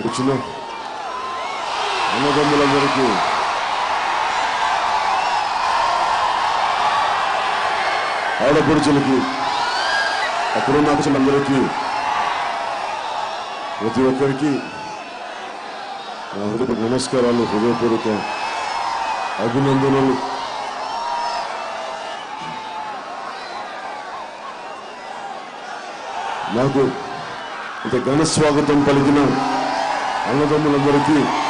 వచ్చిన అన్నదమ్ములందరికీ ఆడపడుచులకి అక్కడున్న అక్షలందరికీ ప్రతి ఒక్కరికి హృదయ నమస్కారాలు హృదయపూర్వక అభినందనలు. నాకు ఇంత ఘన స్వాగతం పలికిన Allora dammi la guardia